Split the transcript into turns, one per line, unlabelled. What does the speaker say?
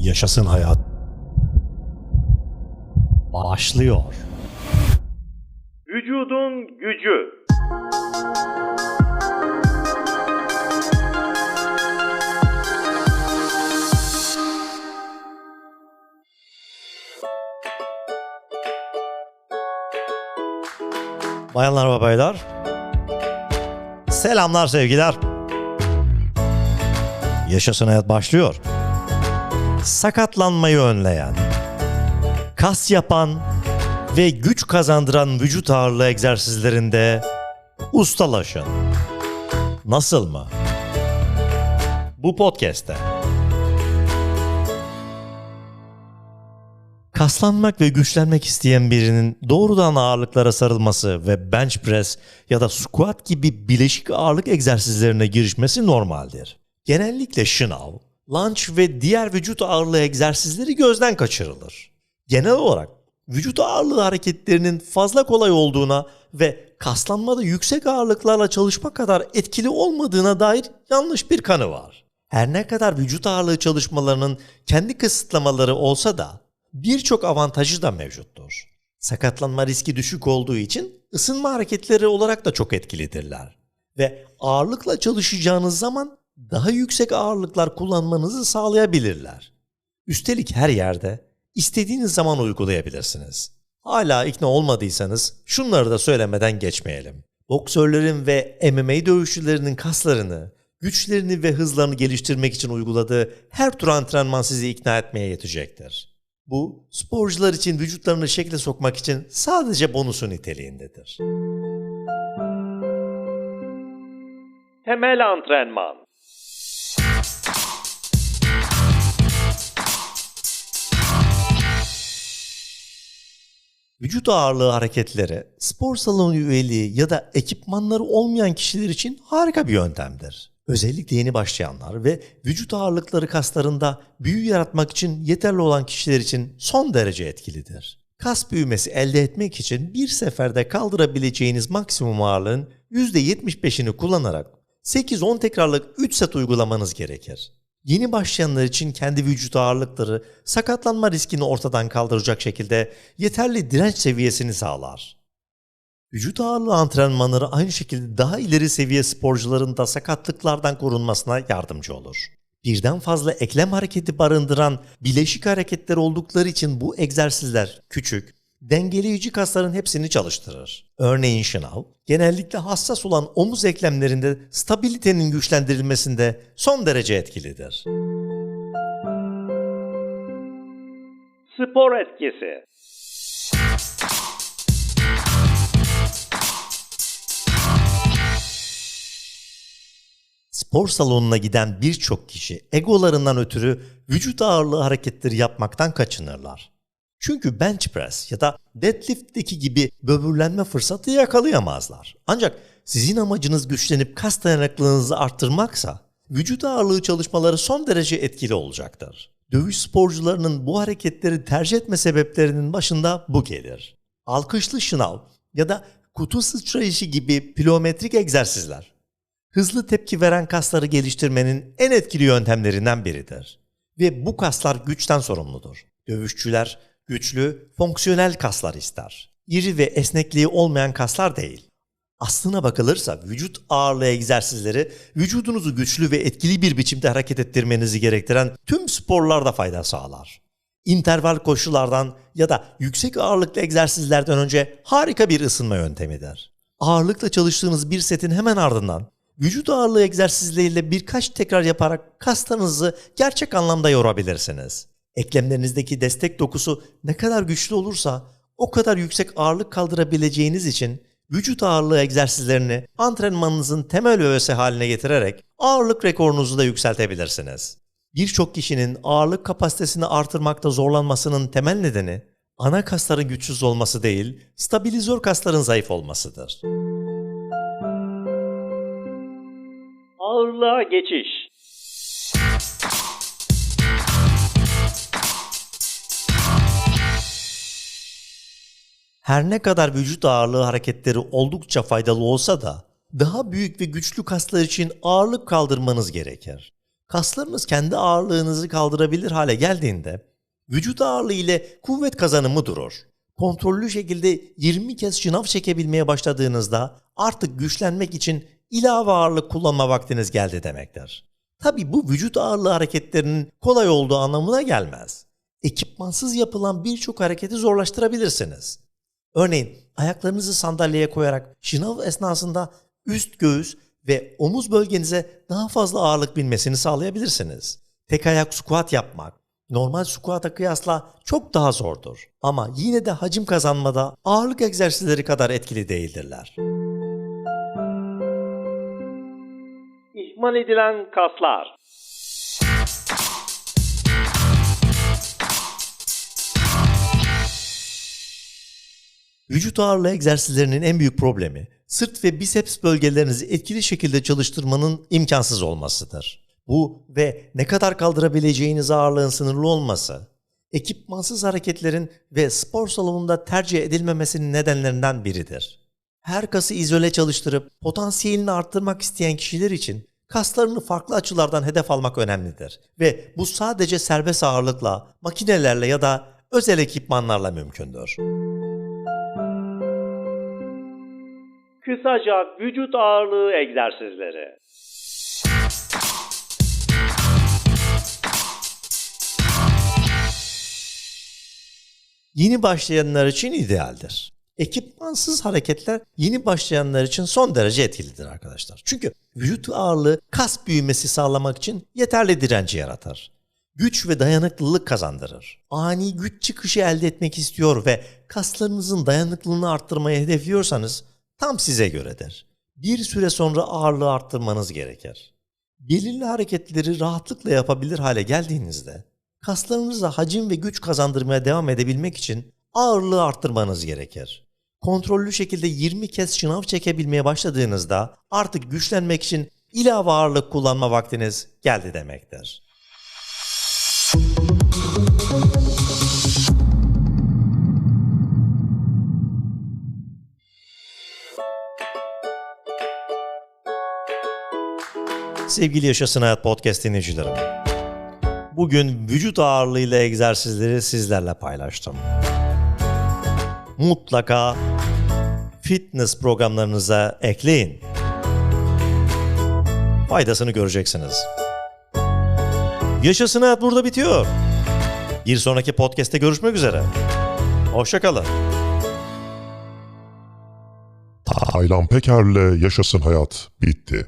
Yaşasın hayat. Başlıyor.
Vücudun gücü.
Bayanlar ve baylar. Selamlar sevgiler. Yaşasın hayat başlıyor. Sakatlanmayı önleyen, kas yapan ve güç kazandıran vücut ağırlığı egzersizlerinde ustalaşın. Nasıl mı? Bu podcast'te. Kaslanmak ve güçlenmek isteyen birinin doğrudan ağırlıklara sarılması ve bench press ya da squat gibi bileşik ağırlık egzersizlerine girişmesi normaldir. Genellikle şınav, lunge ve diğer vücut ağırlığı egzersizleri gözden kaçırılır. Genel olarak vücut ağırlığı hareketlerinin fazla kolay olduğuna ve kaslanmada yüksek ağırlıklarla çalışma kadar etkili olmadığına dair yanlış bir kanı var. Her ne kadar vücut ağırlığı çalışmalarının kendi kısıtlamaları olsa da birçok avantajı da mevcuttur. Sakatlanma riski düşük olduğu için ısınma hareketleri olarak da çok etkilidirler. Ve ağırlıkla çalışacağınız zaman daha yüksek ağırlıklar kullanmanızı sağlayabilirler. Üstelik her yerde istediğiniz zaman uygulayabilirsiniz. Hala ikna olmadıysanız şunları da söylemeden geçmeyelim. Boksörlerin ve MMA dövüşçülerinin kaslarını, güçlerini ve hızlarını geliştirmek için uyguladığı her tür antrenman sizi ikna etmeye yetecektir. Bu sporcular için vücutlarını şekle sokmak için sadece bonusu niteliğindedir.
Temel antrenman.
Vücut ağırlığı hareketleri, spor salonu üyeliği ya da ekipmanları olmayan kişiler için harika bir yöntemdir. Özellikle yeni başlayanlar ve vücut ağırlıkları kaslarında büyü yaratmak için yeterli olan kişiler için son derece etkilidir. Kas büyümesi elde etmek için bir seferde kaldırabileceğiniz maksimum ağırlığın %75'ini kullanarak 8-10 tekrarlık 3 set uygulamanız gerekir. Yeni başlayanlar için kendi vücut ağırlıkları sakatlanma riskini ortadan kaldıracak şekilde yeterli direnç seviyesini sağlar. Vücut ağırlığı antrenmanları aynı şekilde daha ileri seviye sporcuların da sakatlıklardan korunmasına yardımcı olur. Birden fazla eklem hareketi barındıran bileşik hareketler oldukları için bu egzersizler küçük, dengeleyici kasların hepsini çalıştırır. Örneğin şınav, genellikle hassas olan omuz eklemlerinde stabilitenin güçlendirilmesinde son derece etkilidir.
Spor etkisi.
Spor salonuna giden birçok kişi egolarından ötürü vücut ağırlığı hareketleri yapmaktan kaçınırlar. Çünkü bench press ya da deadlift'teki gibi böbürlenme fırsatı yakalayamazlar. Ancak sizin amacınız güçlenip kas dayanıklılığınızı arttırmaksa vücut ağırlığı çalışmaları son derece etkili olacaktır. Dövüş sporcularının bu hareketleri tercih etme sebeplerinin başında bu gelir. Alkışlı şınav ya da kutu sıçrayışı gibi plyometrik egzersizler hızlı tepki veren kasları geliştirmenin en etkili yöntemlerinden biridir. Ve bu kaslar güçten sorumludur. Dövüşçüler güçlü, fonksiyonel kaslar ister. İri ve esnekliği olmayan kaslar değil. Aslına bakılırsa vücut ağırlığı egzersizleri vücudunuzu güçlü ve etkili bir biçimde hareket ettirmenizi gerektiren tüm sporlarda fayda sağlar. İnterval koşulardan ya da yüksek ağırlıklı egzersizlerden önce harika bir ısınma yöntemidir. Ağırlıkla çalıştığınız bir setin hemen ardından vücut ağırlığı egzersizleriyle birkaç tekrar yaparak kaslarınızı gerçek anlamda yorabilirsiniz. Eklemlerinizdeki destek dokusu ne kadar güçlü olursa o kadar yüksek ağırlık kaldırabileceğiniz için vücut ağırlığı egzersizlerini antrenmanınızın temel öğesi haline getirerek ağırlık rekorunuzu da yükseltebilirsiniz. Birçok kişinin ağırlık kapasitesini artırmakta zorlanmasının temel nedeni ana kasların güçsüz olması değil, stabilizör kasların zayıf olmasıdır.
Ağırlığa geçiş.
Her ne kadar vücut ağırlığı hareketleri oldukça faydalı olsa da daha büyük ve güçlü kaslar için ağırlık kaldırmanız gerekir. Kaslarınız kendi ağırlığınızı kaldırabilir hale geldiğinde vücut ağırlığı ile kuvvet kazanımı durur. Kontrollü şekilde 20 kez şınav çekebilmeye başladığınızda artık güçlenmek için ilave ağırlık kullanma vaktiniz geldi demektir. Tabi bu vücut ağırlığı hareketlerinin kolay olduğu anlamına gelmez. Ekipmansız yapılan birçok hareketi zorlaştırabilirsiniz. Örneğin ayaklarınızı sandalyeye koyarak şınav esnasında üst göğüs ve omuz bölgenize daha fazla ağırlık binmesini sağlayabilirsiniz. Tek ayak squat yapmak normal squat'a kıyasla çok daha zordur. Ama yine de hacim kazanmada ağırlık egzersizleri kadar etkili değildirler.
İhmal edilen kaslar.
Vücut ağırlığı egzersizlerinin en büyük problemi sırt ve biceps bölgelerinizi etkili şekilde çalıştırmanın imkansız olmasıdır. Bu ve ne kadar kaldırabileceğiniz ağırlığın sınırlı olması, ekipmansız hareketlerin ve spor salonunda tercih edilmemesinin nedenlerinden biridir. Her kası izole çalıştırıp potansiyelini arttırmak isteyen kişiler için kaslarını farklı açılardan hedef almak önemlidir. Ve bu sadece serbest ağırlıkla, makinelerle ya da özel ekipmanlarla mümkündür.
Kısaca vücut ağırlığı egzersizleri.
Yeni başlayanlar için idealdir. Ekipmansız hareketler yeni başlayanlar için son derece etkilidir arkadaşlar. Çünkü vücut ağırlığı kas büyümesi sağlamak için yeterli direnci yaratır. Güç ve dayanıklılık kazandırır. Ani güç çıkışı elde etmek istiyor ve kaslarınızın dayanıklılığını arttırmayı hedefliyorsanız tam size göredir. Bir süre sonra ağırlığı arttırmanız gerekir. Belirli hareketleri rahatlıkla yapabilir hale geldiğinizde kaslarınıza hacim ve güç kazandırmaya devam edebilmek için ağırlığı arttırmanız gerekir. Kontrollü şekilde 20 kez şınav çekebilmeye başladığınızda artık güçlenmek için ilave ağırlık kullanma vaktiniz geldi demektir. Sevgili Yaşasın Hayat Podcast dinleyicilerim. Bugün vücut ağırlığıyla egzersizleri sizlerle paylaştım. Mutlaka fitness programlarınıza ekleyin. Faydasını göreceksiniz. Yaşasın Hayat burada bitiyor. Bir sonraki podcast'te görüşmek üzere. Hoşçakalın.
Taylan Peker'le Yaşasın Hayat bitti.